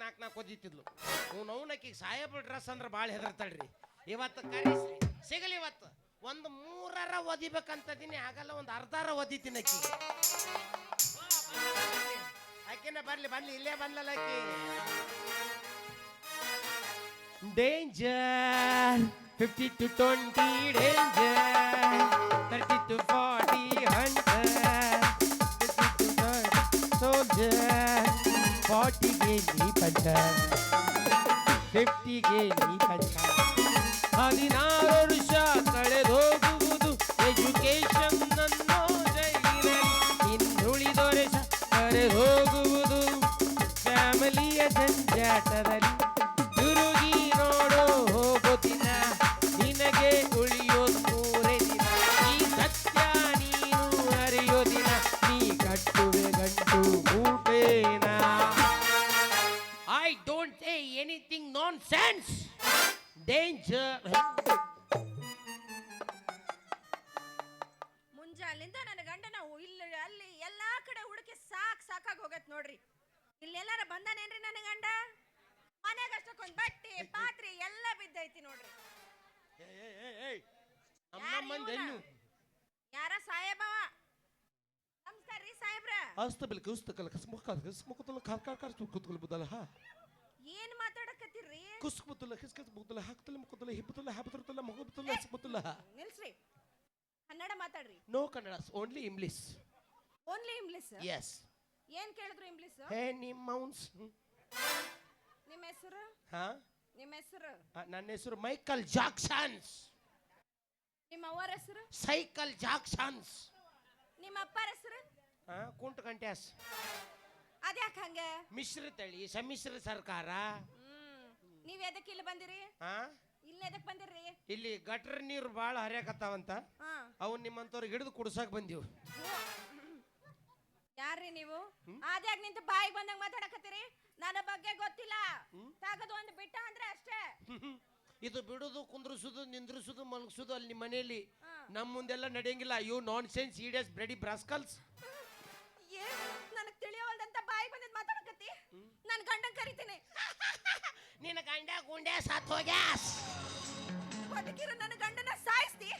ನಾಲ್ಕು ನಾಲ್ಕು ಓದಿತ್ತಿದ್ಲು ಅವ್ನು ಅವನಕ್ಕಿಗೆ ಸಾಹೇಬ್ರ ಡ್ರೆಸ್ ಅಂದ್ರೆ ಭಾಳ ಹೆದರ್ತಾಳ್ರಿ. ಇವತ್ತು ಕರೆಸ್ರಿ ಒದಿಬೇಕಂತದೀನಿ ಆಗಲ್ಲ, ಒಂದು ಅರ್ಧಾರ ಒದಿತೀನಿ ಅಕ್ಕಿ ಆಕಿನ ಬರ್ಲಿ ಬರ್ಲಿ, ಇಲ್ಲೇ ಬಂದಲ್ಲ ಅಕ್ಕಿ danger fifty two twenty danger thirty two forty hundred soldier ಫಾರ್ಟಿಗೆ ನೀ ಪಂಚ ಫಿಫ್ಟಿಗೆ ನೀ ಪಂಚ ಹದಿನಾರು ಮುಂಜಾಲಿಂದ ನನ್ನ ಗಂಡನ ಇಲ್ಲಿ ಅಲ್ಲಿ ಎಲ್ಲಾ ಕಡೆ ಹುಡುಕಿ ಸಾಕ್ ಸಾಕಾಗಿ ಹೋಗತ್ ನೋಡ್ರಿ. ಇಲ್ಲೆಲ್ಲಾರ ಬಂದಾನೇನ್ರಿ ನನ್ನ ಗಂಡ? ಮನ್ಯಾಗ ಅಷ್ಟಕ್ಕೊಂದ್ ಬಟ್ಟೆ ಪಾತ್ರೆ ಎಲ್ಲ ಬಿದ್ದೈತಿ ನೋಡ್ರಿ. ಯಾರ್ ಸಾಹೇಬವ ನಮಸ್ಕಾರ ರೀ ಸಾಹೇಬ್ರ. ಅಸ್ತಬಲ್ ಕುಸ್ತಕಲ ಕಸ್ಮುಖ ಕಸ್ಮುಖತಲ ಕಾರ್ ಕಾರ್ ಕಾರ್ ಏನ್ ಮಾತಾಡಕತ್ತೀರ್ರಿ ಕುಸ್ಕುತಲ ಹಾಕ್ತಲ್ಲ ಮುಖತಲ ಹಿಪ್ಪತಲ ಹಾಬತಲ ಮಗಬತಲ ಹಸ್ಬತಲ ನಿಲ್ಸ್ರಿ. ಕನ್ನಡ ಮಾತಾಡ್ರಿ. No Kannada only English only English yes ಏನ್ ಕೇಳಿದ್ರು ಇಂಗ್ಲಿಷ್ ಹೇ ನಿಮ್ಮ ಮೌನ್ಸ್. ನಿಮ್ಮ ಹೆಸರು? ಹಾ? ನಿಮ್ಮ ಹೆಸರು? ನನ್ನ ಹೆಸರು ಮೈಕಲ್ ಜಾಕ್ಸನ್ಸ್ ನಿಮ್ಮ ಅವ್ವರ ಹೆಸರು? ಸೈಕಲ್ ಜಾಕ್ಸನ್ಸ್ ನಿಮ್ಮ ಅಪ್ಪರ ಹೆಸರು? ಹಾ ಕುಂಟ ಕಂಟ್ಯಾಸ್ ಅದ್ಯಾಕ ಹಂಗೆ? ಮಿಶ್ರ ತಳಿ ಸಮ್ಮಿಶ್ರ ಸರ್ಕಾರ. ನೀವ್ ಎದಕ್ ಇಲ್ಲಿ ಬಂದಿರಿ? ಹಾ ಇಲ್ಲಿ ಎದಕ್ ಬಂದಿರ್ರಿ? ಇಲ್ಲಿ ಗಟ್ರ ನೀರು ಬಾಳ ಹರಿಯಾಕತ್ತಾವಂತ. ಹಾ. ಅವನ್ ನಿಮ್ಮಂತವ್ರಿಗೆ ಹಿಡಿದು ಕುಡ್ಸಕ್ ಬಂದೀವಿ. ಯಾರ್ರಿ ನೀವು? ಆದ್ಯಾಗ ನಿಂತ ಬಾಯಿಗೆ ಬಂದಂಗ ಮಾತಾಡಕತ್ತೀರಿ? ನನ್ನ ಬಗ್ಗೆ ಗೊತ್ತಿಲ್ಲ. ತಗದು ಒಂದು ಬಿಟ್ಟ ಅಂದ್ರೆ ಅಷ್ಟೇ. ಇದು ಬಿಡುದು ಕುಂದ್ರಿಸುದು ನಿಂದ್ರಿಸುದು ಮಲಗಿಸುದು ಅಲ್ಲಿ ನಿಮ್ಮ ಮನೆಯಲ್ಲಿ. ನಮ್ಮ ಮುಂದೆಲ್ಲ ನಡೆಯಂಗಿಲ್ಲ. ಯು ನಾನ್ ಸೆನ್ಸ್ ಈಡಿಯಸ್ ಬ್ರೆಡಿ ಬ್ರಾಸ್ಕಲ್ಸ್ ಏನ್ ನನಗ್ ತಿಳಿಯೋಲ್ದಂತ ಬಾಯಿ ಬಂದಿದ್ ಮಾತಾಡಕತ್ತಿ. ನನ್ ಕರಿತೀನಿ ನಿನ್ನ ಗಂಡ ಗುಂಡೆ ಸತ್ ಹೋಗ್ಯಾಸ್. ಬದುಕಿರೋ ನನ್ನ ಗಂಡನ ಸಾಯಿಸ್ತಿ.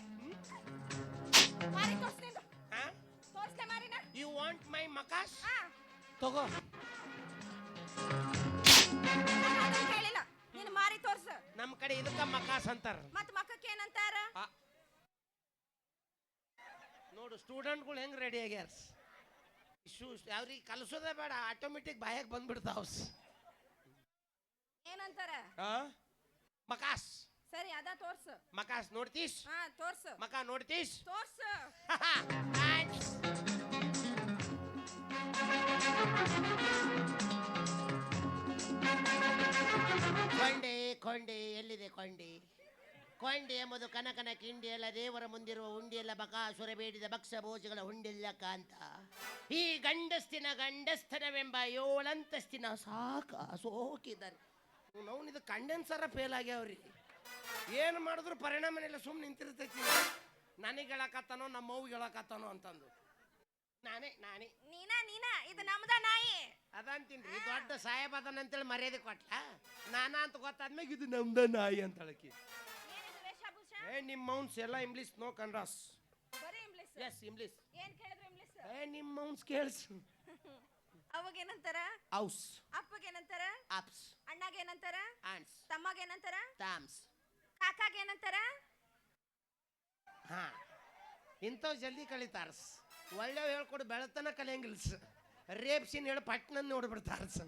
ಮಾರಿ ತೋರ್ಸ್ಲೆ ಮಾರಿನ. ಯು ವಾಂಟ್ ಮೈ ಮಕಾಸ್? ಹಾ. ತಗೋ. ನಾನ್ ಅದನ್ನ ಕೇಳಿಲ್ಲ. ನೀನು ಮಾರಿ ತೋರ್ಸು. ನಮ್ಮ ಕಡೆ ಇದಕ್ಕ ಮಕಾಸ್ ಅಂತಾರ. ಮತ್ ಮಕ್ಕಕ್ಕೆ ಏನಂತಾರ ನೋಡು ಸ್ಟೂಡೆಂಟ್ಗಳು ಹೆಂಗ್ ರೆಡಿ ಆಗ್ಯಾರ? ಶೂಸ್ ಅವ್ರಿಗೆ ಕಲಿಸೋದೇ ಬೇಡ ಆಟೋಮೆಟಿಕ್ ಬಾಯಾಗ ಬಂದ್ಬಿಡ್ತಾವ. ಏನಂತಾರ ಮಕಾಸ್. ಸರಿ ಅದ ತೋರ್ಸು. ಮಕಾಸ್ ನೋಡ್ತೀಸ್? ಹಾ ತೋರ್ಸು. ಮಕ ನೋಡ್ತೀಸ್? ತೋರ್ಸು. ಕೊಂಡೆ ಕೊಂಡೆ ಎಲ್ಲಿದೆ ಕೊಂಡೆ? ಕೊಂಡೆ ಎಂಬುದು ಕನಕನ ಕಿಂಡಿ ಅಲ್ಲ ದೇವರ ಮುಂದಿರುವ ಉಂಡಿಯಲ್ಲ ಬಕಾಸುರ ಬೇಡಿದ ಭಕ್ಷ ಭೋಜಗಳ ಹುಂಡಿಲ್ಲ ಕಾಂತ. ಈ ಗಂಡಸ್ತಿನ ಗಂಡಸ್ತನವೆಂಬ ಏಳಂತಸ್ತಿನ ಸಾಕ ಸೋಕಿದ್ದಾರೆ ಇದು ಕಂಡೆನ್ಸರ ಫೇಲ್ ಆಗ್ಯಾವ್ರಿ. ಏನು ಮಾಡಿದ್ರು ಪರಿಣಾಮನೆಲ್ಲ ಸುಮ್ಮನೆ ನಿಂತಿರ್ತೈತಿ. ನನಗೆ ಹೇಳಕತ್ತಾನೋ ನಮ್ಮ ಅವ್ಗೆ ಹೇಳಕತ್ತಾನೋ ಅಂತಂದು. ನಾನೇ ನಾನೇ. ನೀನ ನೀನ? ಇದು ನಮ್ದ ನಾಯಿ. ಅದಂತೀನ್ರಿ ದೊಡ್ಡ ಸಾಹೇಬ್ ಅದನ್ನ ಅಂತೇಳಿ ಮರ್ಯಾದೆ ಕೊಟ್ಲ. ನಾನ ಅಂತ ಗೊತ್ತಾದ್ಮೇಲೆ ಇದು ನಮ್ದ ನಾಯಿ ಅಂತ ಹೇಳಕಿ ಏ ನಿಮ್ಮ ಮೌನ್ಸ್ ಎಲ್ಲ ಇಂಗ್ಲೀಷ್ ನೋ ಕನ್ರಾಸ್. ಬರೀ ಇಂಗ್ಲಿಷ್? S English. ಏನು ಕೇಳಿದ್ರು ಇಂಗ್ಲಿಷ್? ಏ ನಿಮ್ಮ ಮೌನ್ಸ್ ಕೇಳ್ಸು. ಅವಾಗೇನಂತಾರ? ಔಸ್ ಅಪ್ಪಗೇನಂತಾರ? ಆಪ್ಸ್ ಅಣ್ಣಗೇನಂತಾರ? ಆಂಟ್ಸ್ ತಮ್ಮಗೇನಂತಾರ? ತಾಮ್ಸ್ ಕಾಕಾಗೇನಂತಾರ? ಹಾ. ಇಂಥವು ಜಲ್ದಿ ಕಲಿತಾರಸ್. ಒಳ್ಳೆ ಹೇಳ್ಕೊಡು ಬೆಳತನ ಕಲಿಯಂಗಿಲ್ಸ್. ರೇಪ್ ಸೀನ್ ಹೇಳಿ ಪಟ್ನ ನೋಡ್ಬಿಡ್ತಾರಸ್.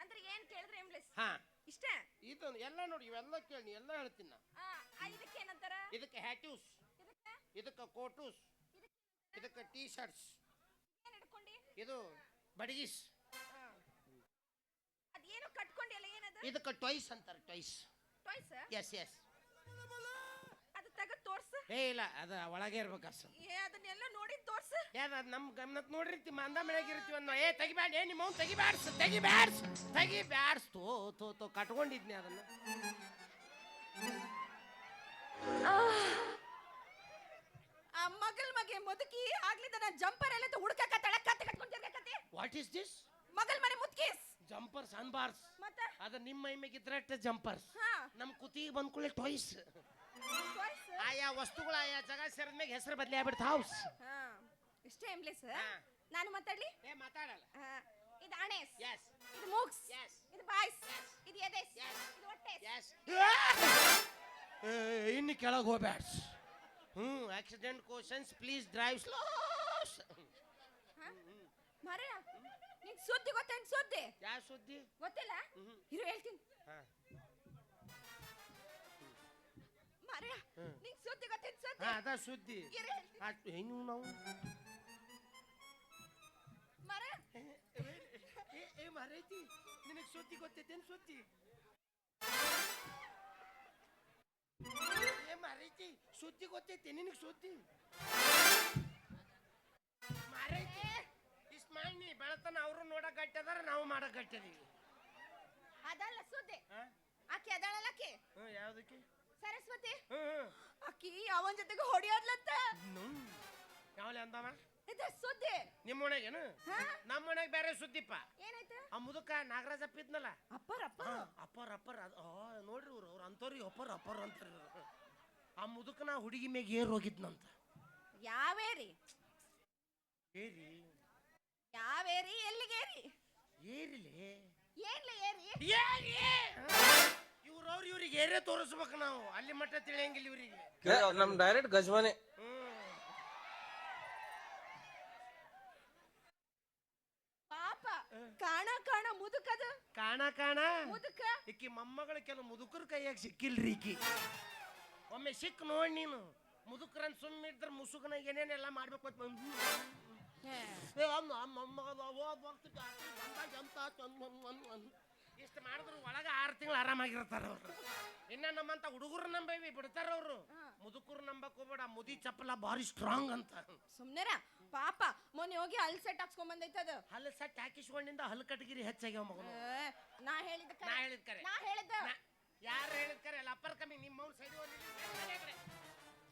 ಅಂದ್ರೆ ಏನ್ ಕೇಳಿದ್ರೆ ಎಂಬ್ಲಿಸ್ ಹಾ. ಇಷ್ಟ? ಇದು ಎಲ್ಲ ನೋಡಿ ಇವೆಲ್ಲ ಕೇಳಿ ಎಲ್ಲ ಹೇಳ್ತೀನಿ? ನಾ ಆ, ಏನಂತಾರ? ಇದಕ್ಕೆ ಹ್ಯಾಟ್ಯೂಸ್. ಇದಕ್ಕೆ? ಇದಕ್ಕೆ ಕೋಟೂಸ್. ಇದಕ್ಕೆ ಟೀ ಶರ್ಟ್ಸ್ ಇದು ಬಡಗಿಸ್. ಅದೇನು ಕಟ್ಕೊಂಡಿಲ್ಲ ಏನದು? ಇದಕ್ಕೆ ಟಾಯ್ಸ್ ಅಂತಾರೆ ಟಾಯ್ಸ್ ಟಾಯ್ಸ್ ಎಸ್ ಎಸ್ ಅದು ತೆಗೆದು ತೋರ್ಸ. ಏ ಇಲ್ಲ ಅದು ಒಳಗೆ ಇರ್ಬೇಕು ಅಸ ಏ ಅದನ್ನೆಲ್ಲ ನೋಡಿ ತೋರ್ಸ. ಯಾವ್ದು ಅದು ನಮ್ಮ ಗಮನಕ್ಕೆ ನೋಡಿರ್ತೀವಿ ಮಂದ ಮನೆಗೆ ಇರ್ತೀವಿ ಅನ್ನೋ. ಏ ತೆಗಿಬ್ಯಾಡ ಏ ನಿಮ್ಮ ತೆಗಿಬ್ಯಾಡ್ಸ್ ತೆಗಿಬ್ಯಾಡ್ಸ್ ತೆಗಿಬ್ಯಾಡ್ಸ್. ತೋ ತೋ ತೋ ಕಟ್ಕೊಂಡಿದ್ನಿ ಅದನ್ನ. ಮುದುಕಿ ಆಗ್ಲಿದ್ದ ನಾನು ಜಂಪರ್ ಎಲ್ಲ ಹುಡ್ಕಕ ತಳಕ ಕತ್ತೆ ಕಟ್ಕೊಂಡ್ ತಿರ್ಗಕತ್ತಿ. ವಾಟ್ ಇಸ್ ದಿಸ್ ಮಗಲ್ ಮನೆ ಮುದ್ಕೀಸ್. ಜಂಪರ್ಸ್ ಅನ್ಬಾರ್ಸ್ ಮತ್ತೆ? ಅದ ನಿಮ್ಮ ಮೈ ಮೇಗೆ ಇದ್ರಟ್ಟ ಜಂಪರ್ಸ್ ಹಾ. ನಮ್ಮ ಕುತ್ತಿಗೆ ಬಂದ್ಕೊಳ್ಳೆ ಟಾಯ್ಸ್. ಆಯಾ ವಸ್ತುಗಳ ಆಯಾ ಜಗ ಸೇರಿದ ಮ್ಯಾಗ ಹೆಸರು ಬದಲಿ ಆಗ್ಬಿಡ್ತ ಹೌಸ್ ಹಾ. ಇಷ್ಟೇ ಎಂಬ್ಲಿ ಸರ್ ನಾನು ಮಾತಾಡ್ಲಿ? ಏ ಮಾತಾಡಲ್ಲ. ಇದು ಅಣೇಸ್ ಎಸ್ ಇದು ಮೂಕ್ಸ್ ಎಸ್ ಇದು ಬಾಯ್ಸ್. ಇದು ಎದೆಸ್. ಇದು ಹೊಟ್ಟೆ ಎಸ್ ಇನ್ನು ಕೆಳಗೆ ಹೋಗ್ಬ್ಯಾಡ್ಸ್ ಹ್ಞೂ accident cautions please drive slow ಮರ ನಿಂಗ್ ಸುದ್ದಿ ಗೊತ್ತೇನ್ ಸುದ್ದಿ? ಯಾವ ಸುದ್ದಿ? ಗೊತ್ತಿಲ್ಲ. ಇರು ಹೇಳ್ತೀನಿ. ಹಾ. ಮರ. ನಿಂಗ್ ಸುದ್ದಿ ಗೊತ್ತೇನ್ ಸುದ್ದಿ? ಹಾ ಅದ ಸುದ್ದಿ. ಇರು ಹೇಳ್ತೀನಿ. ಏನು ನಾವು? ಮರ ಏ ಮರೈತಿ ನಿನಗೆ ಸುದ್ದಿ ಗೊತ್ತೈತೇನು ಸುದ್ದಿ? ಮರೈತಿ ಸುದ್ದಿ ಗೊತ್ತೈತಿ ನಿನಗೆ ಸುದ್ದಿ? ಮರೈತಿ ಇಷ್ಟು ಮಾಡಿ ಬೆಳತನ ಅವರು ನೋಡಕ್ ಗಟ್ಟದಾರ ನಾವು ಮಾಡಕ್ ಗಟ್ಟದೀವಿ ಅದಲ್ಲ ಸುದ್ದಿ. ಹಾ ಆಕಿ ಅದಳಲ್ಲ ಆಕಿ? ಹ್ಞೂ ಯಾವ್ದಕ್ಕೆ? ಸರಸ್ವತಿ? ಹ್ಞೂ ಆಕಿ ಅವನ್ ಜೊತೆಗೆ ಹೊಡಿಯೋದ್ಲತ್ತ? ಹ್ಞೂ ಯಾವಲೆ ಅಂದವ? ಇದ ಸುದ್ದಿ. ನಿಮ್ಮ ಓಣೆಗೇನು ಹಾ? ನಮ್ಮ ಮನೆಗೆ ಬೇರೆ ಸುದ್ದಿಪ್ಪ. ಏನಾಯ್ತು? ಆ ಮುದುಕ ನಾಗರಾಜ ಅಪ್ಪಿದ್ನಲ್ಲ ಅಪ್ಪರ್ ಅಪ್ಪ ಅಪ್ಪರ್ ಅಪ್ಪರ್ ಅದು ಆ, ನೋಡ್ರಿ ಇವ್ರು ಅವ್ರು ಅಂತವ್ರಿಗೆ ಅಪ್ಪರ್ ಅಪ್ಪರ್ ಅಂತಾರೆ ಇವ್ರು. ಆ ಮುದುಕನ ಹುಡುಗಿ ಮ್ಯಾಗ ಏರ್ ಹೋಗಿದ್ನಂತ ಯಾವೇರಿ? ಏರಿ? ಯಾವೇರಿ? ಎಲ್ಲಿಗೇರಿ? ಏರಿಲಿ? ಏನ್ಲ ಏರಿ? ಏರಿ? ಇವ್ರವ್ರು ಇವ್ರಿಗೆ ಏರೇ ತೋರಿಸ್ಬೇಕು ನಾವು. ಅಲ್ಲಿ ಮಟ್ಟ ತಿಳಿಯಂಗಿಲ್ಲ ಇವ್ರಿಗೆ. ನಮ್ ಡೈರೆಕ್ಟ್ ಗಜ್ವಾನೆ. ಹ್ಮ್. ಪಾಪ ಕಾಣ ಕಾಣ ಮುದುಕದ. ಕಾಣ ಕಾಣ. ಮುದುಕ. ಈಕಿ ಮೊಮ್ಮಗಳ ಕೆಲವು ಮುದುಕರ ಕೈಯಾಗ ಸಿಕ್ಕಿಲ್ರಿ ಈಕಿ. ಒಮ್ಮೆ ಸಿಕ್ ನೋಡಿ ನೀನು ಮುದುಕರನ್ ಸುಮ್ಮಿದ್ರೆ ಮುಸುಕನಾಗ ಏನೇನೆಲ್ಲ ಮಾಡ್ಬೇಕು ಅಂತ ಬಂದು ಏ ಅಮ್ಮ ಅಮ್ಮ ಬಂದಾಗ ಎಂತ. ಇಷ್ಟು ಮಾಡಿದ್ರು ಒಳಗ ಆರು ತಿಂಗಳು ಆರಾಮಾಗಿರ್ತಾರ ಅವ್ರು ಇನ್ನ ನಮ್ಮಂತ ಹುಡುಗರು ನಂಬೇವಿ ಬಿಡ್ತಾರ ಅವ್ರು ಮುದುಕರು ನಂಬಕ್ ಹೋಗ್ಬೇಡ ಮುದಿ ಚಪ್ಪಲ ಭಾರಿ ಸ್ಟ್ರಾಂಗ್ ಅಂತ ಸುಮ್ನೆರ ಪಾಪ ಮೊನ್ನೆ ಹೋಗಿ ಹಲ್ ಸೆಟ್ ಹಾಕ್ಸ್ಕೊಂಡ್ ಅದು ಹಲ್ ಸೆಟ್ ಹಾಕಿಸ್ಕೊಂಡಿಂದ ಹಲ್ ಕಟಗಿರಿ ಹೆಚ್ಚಾಗ್ಯಾವ ಮಗನು ನಾ ಹೇಳಿದ ನಾ ಹೇಳಿದ್ ಕರೆ ನಾ ಹೇಳಿದ ಯಾರು ಹೇಳಿದ್ರೆ ಅಲ್ಲ ಅಪ್ಪರ್ ಕಮ್ಮಿ ನಿಮ್ಮ ಅವ್ನು ಸೈಡ್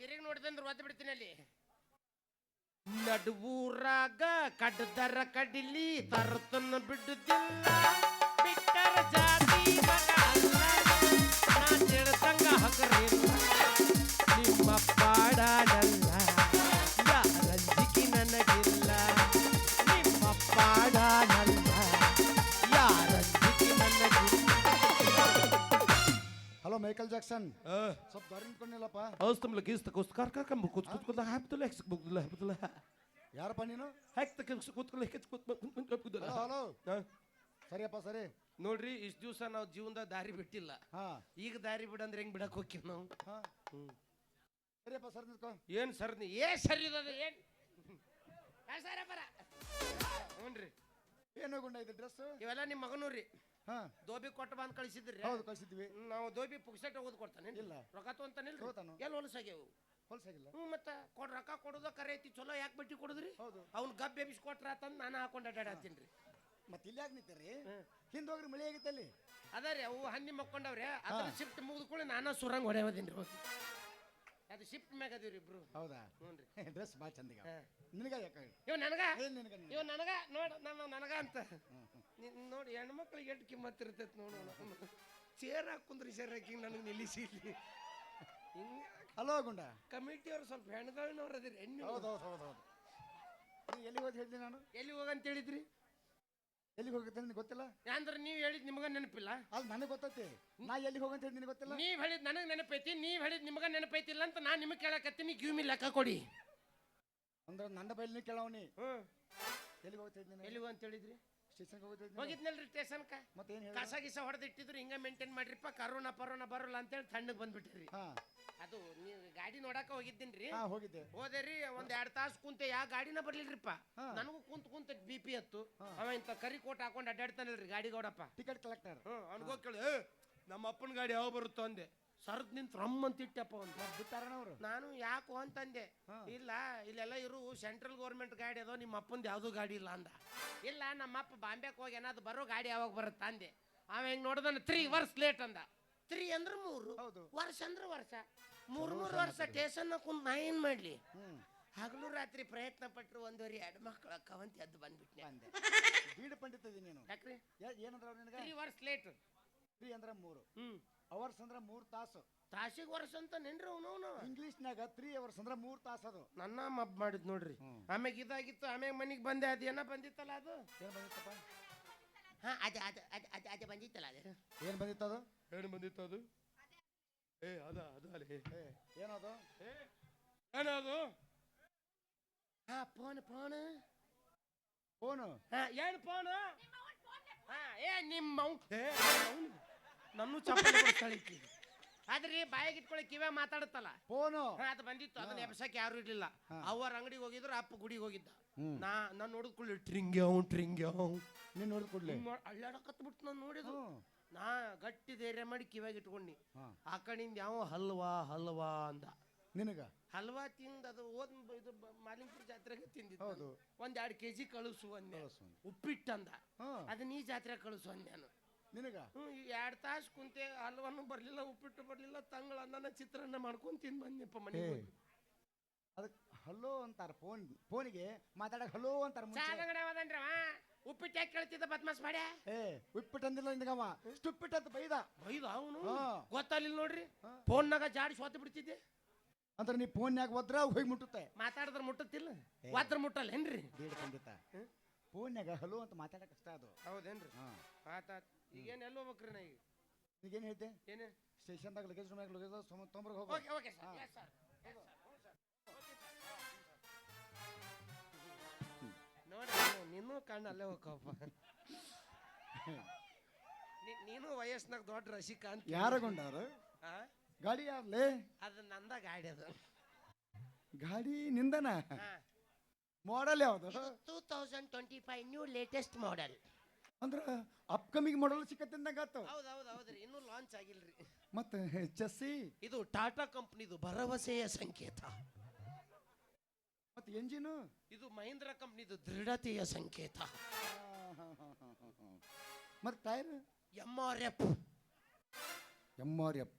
ತಿರುಗಿ ನೋಡಿದಂದ್ರೆ ಒದ್ದು ಬಿಡ್ತೀನಿ ಅಲ್ಲಿ. ನಡುವೂರಾಗ ಕಡ್ದರ ಕಡಿಲಿ ತರ್ತನ ಬಿಡುದಿಲ್ಲ. ಬಿಟ್ಟರ ಜಾತಿ ಮೈಕಲ್ ಜಾಕ್ಸನ್ ಸ್ವಲ್ಪ ದಾರಿ ನಿಂತ್ಕೊಂಡಿಲ್ಲಪ್ಪ ಔಸ್ತಮ್ಲ ಗೀಸ್ತ ಕೂಸ್ತ ಕರ್ ಕರ್ ಕಂಬ ಕೂತ್ ಕೂತ್ಕೊಂಡ ಹಾಕ್ತಿಲ್ಲ ಹೆಕ್ಸ್ ಬಗ್ದಿಲ್ಲ ಹಾಕ್ತಿಲ್ಲ ಯಾರಪ್ಪ ನೀನು? ಹೆಕ್ತ ಕೆಲ್ಸ ಕೂತ್ಕೊಳ್ಳಿ ಹೆಚ್ ಕೂತ್ ಹಲೋ ಸರಿಯಪ್ಪ ಸರಿ. ನೋಡ್ರಿ ಇಷ್ಟು ದಿವಸ ನಾವು ಜೀವನದ ದಾರಿ ಬಿಟ್ಟಿಲ್ಲ. ಈಗ ದಾರಿ ಬಿಡಂದ್ರೆ ಹೆಂಗ್ ಬಿಡಕ್ ಹೋಗ್ತೀವಿ ನಾವು? ಸರಿಯಪ್ಪ ಸರ್ ನಿಂತ್ಕೊ. ಏನ್ ಸರ್ ನೀ ಏ ಸರಿ ಇರೋದು ಏನ್? ಸರ ಬರ ಹ್ಞೂ ರೀ ಏನು ಗುಂಡ ಇದೆ ಡ್ರೆಸ್ ಇವೆಲ್ಲ ನಿಮ್ಮ ಮಗನೂ ರೀ ಹಾ. ದೋಬಿ ಕೊಟ್ಟ ಬಂದ್ ಕಳಿಸಿದ್ರಿ? ಹೌದು ಕಳಿಸಿದ್ವಿ. ನಾವು ದೋಬಿ ಪುಕ್ಸೆಟ್ ಹೋಗೋದು ಕೊಡ್ತಾನೆ ಇಲ್ಲ. ರೊಕ್ಕ ತೊಂತಾನೆ ತಗೋತಾನು. ಎಲ್ಲಿ ಹೊಲಸಾಗ್ಯಾವು ಹೊಲ್ಸಾಗಿಲ್ಲ. ಹ್ಞೂ ಮತ್ತ ಕೊಡ್ ರೊಕ್ಕ ಕೊಡೋದ ಕರೆ ಐತಿ ಚಲೋ ಯಾಕೆ ಬಟ್ಟಿ ಕೊಡುದ್ರಿ? ಹೌದು. ಅವ್ನು ಗಬ್ ಬೇಬಿಸ್ ಕೊಟ್ರ ತಂದು ನಾನು ಹಾಕೊಂಡು ಅಡ್ಡಾಡತ್ತೀನಿ ರೀ ಮತ್ತೆ ಇಲ್ಲಿ ಯಾಕೆ ನಿಂತೀರಿ. ಹಿಂದೆ ಹೋಗ್ರಿ ಮಳೆ ಆಗಿತ್ತಲ್ಲಿ. ಅದ ರೀ ಅವು ಹಣ್ಣಿ ಮಕ್ಕೊಂಡವ್ರೆ. ಅದ್ರ ಶಿಫ್ಟ್ ಮುಗಿದ್ಕೊಳ್ಳಿ ನಾನು ಸುರಂಗ್ ಹೊಡೆಯೋದಿನ್ರಿ ಹೋಗಿ ಅದು ಶಿಫ್ಟ್ ಮ್ಯಾಗ ಅದೀವಿ ರೀ ಇಬ್ರು. ಹೌದಾ? ಹ್ಞೂ ರೀ. ಡ್ರೆಸ್ ಭಾಳ ಚಂದಿಗ. ಹಾ. ನಿನಗ ಯಾಕೆ ಇವ್ ನನಗ? ಏನ್ ನಿನಗ ನಿನಗ? ಇವ್ ನನಗ? ನೋಡ ನಮ್ಮ ನನಗ ಅಂತ. ನಿನ್ನ. ನೀನ್ ನೋಡಿ ಹೆಣ್ಮಕ್ಳಿಗೆ ಎಷ್ಟು ಕಿಮ್ಮತ್ ಇರ್ತೈತೆ ನೋಡು ಚೇರ್ ಕುಂದ್ರಿ ಸರ್ ಹಾಕಿ ನನಗೆ ನಿಲ್ಲಿಸಿ ಇಲ್ಲಿ. ಹಿಂಗ ಹಲೋ ಗುಂಡ. ಕಮಿಟಿಯವ್ರು ಸ್ವಲ್ಪ ಹೆಣ್ಗಳಿನವ್ರು ಅದಿರಿ ಹೆಣ್ಣು ಹೌದು ಹೌದು ಹೌದು ಹೌದು. ನೀ ಎಲ್ಲಿಗೆ ಹೋಗಿ ಹೇಳಿದೆ ನಾನು? ಎಲ್ಲಿ ಹೋಗಂತ ಹೇಳಿದ್ರಿ? ಎಲ್ಲಿಗೆ ಹೋಗುತ್ತೆ ನಿನಗೆ ಗೊತ್ತಿಲ್ಲ? ಅಂದ್ರೆ ನೀವು ಹೇಳಿದ್ ನಿಮಗ ನೆನಪಿಲ್ಲ? ಅದು ನನಗೆ ಗೊತ್ತೈತಿ. ನಾ ಎಲ್ಲಿಗೆ ಹೋಗಂತ ಹೇಳಿ ನಿನಗೆ ಗೊತ್ತಿಲ್ಲ? ನೀವು ಹೇಳಿದ್ ನನಗೆ ನೆನಪೈತಿ ನೀವು ಹೇಳಿದ್ ನಿಮಗ ನೆನಪೈತಿಲ್ಲ ಅಂತ ನಾ ನಿಮಗೆ ಕೇಳಕತ್ತೀನಿ ಗಿವ್ ಮಿ ಲೆಕ್ಕ ಕೊಡಿ. ಅಂದ್ರೆ ನನ್ನ ಬೈಲಿ ಕೇಳವನಿ. ಹ್ಮ್. ಎಲ್ಲಿಗೆ ಹೋಗ್ತಾ ಇದ್ದೀನಿ ಎಲ್ಲಿಗೆ ಅಂತ ಹೇಳಿದ್ರಿ? ಸ್ಟೇಷನ್ಗೆ ಹೋಗಿದ್ನಲ್ರಿ ಸ್ಟೇಷನ್ಕ? ಮತ್ತೆ ಏನು ಹೇಳಿ? ಕಸ ಗಿಸ ಹೊಡೆದಿಟ್ಟಿದ್ರು ಹಿಂಗ ಮೇಂಟೈನ್ ಮಾಡ್ರಿಪ್ಪ ಕರೋನಾ ಪರೋನಾ ಬರೋಲ್ಲ ಅಂತೇಳಿ ತಣ್ಣಗೆ ಬಂದ್ಬಿಟ್ರಿ. ಹಾ. ಅದು ನೀವು ಗಾಡಿ ನೋಡಾಕ ಹೋಗಿದ್ದೀನ್ರಿ? ಹಾ ಹೋಗಿದ್ದೆ. ಹೋದೆ ರೀ ಒಂದ್ ಎರಡ್ ತಾಸು ಕುಂತೆ ಯಾವ ಗಾಡಿನ ಬರ್ಲಿಲ್ರಿಪ್ಪ? ಹಾ. ನನಗೂ ಕುಂತ ಕುಂತ ಬಿ ಪಿ ಹತ್ತು. ಹಾ. ಅವ ಇಂತ ಕರಿ ಕೋಟ್ ಹಾಕೊಂಡು ಅಡ್ಡಾಡ್ತಾನಲ್ರಿ ಗಾಡಿ ಗೌಡಪ್ಪ. ಟಿಕೆಟ್ ಕಲೆಕ್ಟರ್ ಹ್ಮ್ ಅವ್ನಿಗೆ ಕೇಳಿ ನಮ್ಮ ಅಪ್ಪನ ಗಾಡಿ ಯಾವ ಬರುತ್ತೋ ಅಂದೆ. ಸರ್ದ್ ನಿಂತ ರಮ್ ಅಂತ ಇಟ್ಟಪ್ಪ ಒಂದು ಬಿಟ್ಟಾರಣ ಅವರು? ನಾನು ಯಾಕೋ ಅಂತಂದೆ ಇಲ್ಲ ಇಲ್ಲೆಲ್ಲ ಇರು ಸೆಂಟ್ರಲ್ ಗೌರ್ಮೆಂಟ್ ಗಾಡಿ ಅದೋ ನಿಮ್ಮ ಅಪ್ಪಂದು ಯಾವ್ದು ಗಾಡಿ ಇಲ್ಲ ಅಂದ. ಇಲ್ಲ ನಮ್ಮ ಅಪ್ಪ ಬಾಂಬೆಗೆ ಹೋಗಿ ಏನಾದ್ರು ಬರೋ ಗಾಡಿ ಯಾವಾಗ ಬರುತ್ತೆ ಅಂದೆ. ಅವ ಹೆಂಗ್ ನೋಡ್ದಾನ ತ್ರೀ ವರ್ಷ ಲೇಟ್ ಅಂದ. ತ್ರೀ ಅಂದ್ರೆ ಮೂರು ಹೌದು. ವರ್ಷ ಅಂದ್ರೆ ವರ್ಷ. ಮೂರು ಮೂರು ವರ್ಷ ಸ್ಟೇಷನ್ ಕುಂತು ನಾ ಏನು ಮಾಡ್ಲಿ? ಹಗಲು ರಾತ್ರಿ ಪ್ರಯತ್ನ ಪಟ್ಟರು ಒಂದೂವರೆ ಎರಡು ಮಕ್ಕಳು ಅಕ್ಕವಂತ ಎದ್ದು ಬಂದ್ಬಿಟ್ನೆ. ಅಂದೆ ಬೀಡು ಪಂಡಿತ ನೀನು. ಯಾಕ್ರಿ? ಏನಂದ್ರೆ ತ್ರೀ ವರ್ಷ ಲೇಟ್ ತ್ರೀ ಅಂದ್ರ ಮೂರು. ಹ್ಮ್. ಅವರ್ಸ್ ಅಂದ್ರೆ ಮೂರ್ ತಾಸು. ತಾಸಿಗೆ ವರ್ಷ ಅಂತ ನೆನ್ರಿ ಇಂಗ್ಲಿಷ್ ಇಂಗ್ಲಿಷ್ನಾಗ ತ್ರೀ ಅವರ್ಸ್ ಅಂದ್ರೆ ಮೂರ್ ತಾಸು ಅದು ನನ್ನ ಮಬ್ ಮಾಡಿದ್ ನೋಡ್ರಿ. ಆಮ್ಯಾಗ ಇದಾಗಿತ್ತು ಆಮ್ಯಾಗ ಮನಿಗ್ ಬಂದೆ ಅದು ಏನ ಬಂದಿತ್ತಲ್ಲ ಅದು? ಏನ್ ಬಂದಿತ್ತಪ್ಪ? ಹಾ ಅದು ಅದು ಅದು ಅದೇ ಅದು ಬಂದಿತ್ತಲ್ಲ ಅದೇ. ಏನ್ ಬಂದಿತ್ತು ಅದು? ಏನು ಬಂದಿತ್ತು ಅದು? ಏ ಅದ ಅದು ಅಲ್ಲಿ ಏ ಏನದು? ಏನದು? ಹಾ ಫೋನ್ ಫೋನ್. ಫೋನು? ಹಾ ಏನು ಫೋನ್? ಹಾ ಏ ನಿಮ್ಮ ಅವ್ನ್- ಏ ಅವ್ನ್- ನನ್ನೂ ಚಪ್ಪಲಿ ಕೊಡ್ತಾಳೆ ಈಕಿ. ಆದ್ರಿ ಬಾಯಿಗೆ ಇಟ್ಕೊಳ್ಳಿ ಕಿವೇ ಮಾತಾಡುತ್ತಲ್ಲ. ಫೋನು. ಹಾ, ಅದು ಬಂದಿತ್ತು. ಅದನ್ನ ಎಬ್ಸಕ್ ಯಾರು ಇರ್ಲಿಲ್ಲ. ಅವ್ರ ಅಂಗಡಿಗೆ ಹೋಗಿದ್ರು ಅಪ್ಪ ಗುಡಿಗೆ ಹೋಗಿದ್ದ. ನಾ ನಾನು ಟ್ರಿಂಗ್ ಕೂಡಲೇ ಟ್ರಿಂಗ್ಯಾವ್ ಟ್ರಿಂಗ್ಯಾವ್ ನೀನ್ ನೋಡಿದ್ ಕೂಡ್ಲೆ? ಅಳ್ಳಾಡಕತ್ ಬಿಟ್ಟು ನಾನು ನೋಡಿದ್ರು. ನಾ ಗಟ್ಟಿ ಧೈರ್ಯ ಮಾಡಿ ಕಿವ್ಯಾಗ ಇಟ್ಕೊಂಡಿ. ಹಾ. ಆ ಕಡೆಯಿಂದ ಯಾವ ಹಲ್ವಾ ಹಲ್ವಾ ಅಂದ. ನಿನಗ? ಹಲ್ವಾ ತಿಂದ ಅದು ಓದ್ ಇದು ಬ- ಜಾತ್ರೆಗೆ ತಿಂದಿದ್ದು. ಹೌದು. ಒಂದ್ ಎರಡು ಕೆಜಿ ಕಳಿಸು ಅಂದೆ. ಕಳ್ಸು ಅಂದೆ. ಉಪ್ಪಿಟ್ಟು ಅಂದ. ಹಾ. ಅದನ್ನ ಈ ಜಾತ್ರೆ ಕಳಿಸು ಅಂದೆ ನಾನು. ನಿನಗ? ಹ್ಮ್ ಎರಡು ತಾಸು ಕುಂತೆ ಹಲ್ವಾನು ಬರ್ಲಿಲ್ಲ ಉಪ್ಪಿಟ್ಟು ಬರ್ಲಿಲ್ಲ ತಂಗಳ ಅನ್ನನ ಚಿತ್ರಾನ್ನ ಮಾಡ್ಕೊಂಡ್ ತಿಂದ್ ಬಂದೆಪ್ಪ ಮನೆ ಅದಕ್ಕೆ ಅದಕ್ ಹಲೋ ಅಂತಾರ ಫೋನ್ ಫೋನಿಗೆ ಮಾತಾಡಕ್ ಹಲೋ ಅಂತಾರ ಮುಂಚೆ. ಚಾದಂಗಡೆ ಹೋದನ್ರವ ಉಪ್ಪಿಟ್ಟು ಯಾಕೆ ಕೇಳ್ತಿದ್ದ ಬದ್ಮಾಸ್ ಮಾಡ್ಯ? ಏ ಉಪ್ಪಿಟ್ಟು ಅಂದಿಲ್ಲ ನಿನಗವ ಸ್ಟುಪ್ಪಿಟ್ ಅಂತ ಬೈದ. ಬೈದ ಅವನು? ಹಾ. ಗೊತ್ತಲ್ಲಿಲ್ಲ ನೋಡ್ರಿ. ಫೋನ್ನಾಗ ಜಾಡಿ ಸೋತು ಬಿಡ್ತಿದ್ದೆ? ಅಂದ್ರೆ ನೀ ಫೋನ್ಯಾಗ ಒದ್ರ ಹೋಗಿ ಮುಟ್ಟುತ್ತೆ. ಮಾತಾಡಿದ್ರೆ ಮುಟ್ಟುತ್ತಿಲ್ಲ? ಏ. ವಾದ್ರ ಮುಟ್ಟಲ್ಲ ಏನ್ರಿ? ಬೇಡ ಖಂಡಿತ ಫೋನ್ಯಾಗ ಹಲೋ ಅಂತ ಮಾತಾಡಕ್ ಕಷ್ಟ ಅದು. ಹೌದೇನ್ರಿ? ಹಾ. ಆತಾತ್ ಈಗೇನ್ ಎಲ್ಲಿ ಹೋಗ್ಬೇಕ್ರಿ ನಾ ಈಗ? ಈಗೇನು ಹೇಳ್ತೆ? ಏನು? ಸ್ಟೇಷನ್ದಾಗ ಲಗೇಜ್ ರೂಮ್ಯಾಗ ಲಗೇಜ್ ತೊಂಬರ್ಗೆ ಹೋಗಿ. Okay okay sir. Yes sir ನೋಡಿ ನೀನು ಕಣ್ಣು ಅಲ್ಲೇ ಹೋಗಪ್ಪ ನೀನು ವಯಸ್ಸಿನಾಗ ದೊಡ್ಡ ರಸಿಕ ಅಂತ ಯಾರಗೊಂಡಾರು ಆ? ಗಾಡಿ ಯಾರ್ಲೇ? ಅದು ನಂದ ಗಾಡಿ ಅದು. ಗಾಡಿ ನಿಂದನ? ಹಾ. ಮಾಡಲ್ ಯಾವ್ದು? Two thousand twenty five new latest model ಅಂದ್ರ ಅಪ್ಕಮಿಂಗ್ ಮಾಡಲ್ ಸಿಕ್ಕತ್ತಿಂದಂಗಾತು ಹೌದು ಹೌದು ಹೌದ್ರಿ ಇನ್ನೂ ಲಾಂಚ್ ಆಗಿಲ್ರಿ. ಮತ್ತೆ ಚೆಸ್ಸಿ ಇದು ಟಾಟಾ ಕಂಪ್ನಿದು ಭರವಸೆಯ ಸಂಕೇತ. ಮತ್ತೆ ಎಂಜಿನ್ ಇದು ಮಹೇಂದ್ರ ಕಂಪ್ನಿದು ದೃಢತೆಯ ಸಂಕೇತ. ಮತ್ತೆ tyre M R F M R F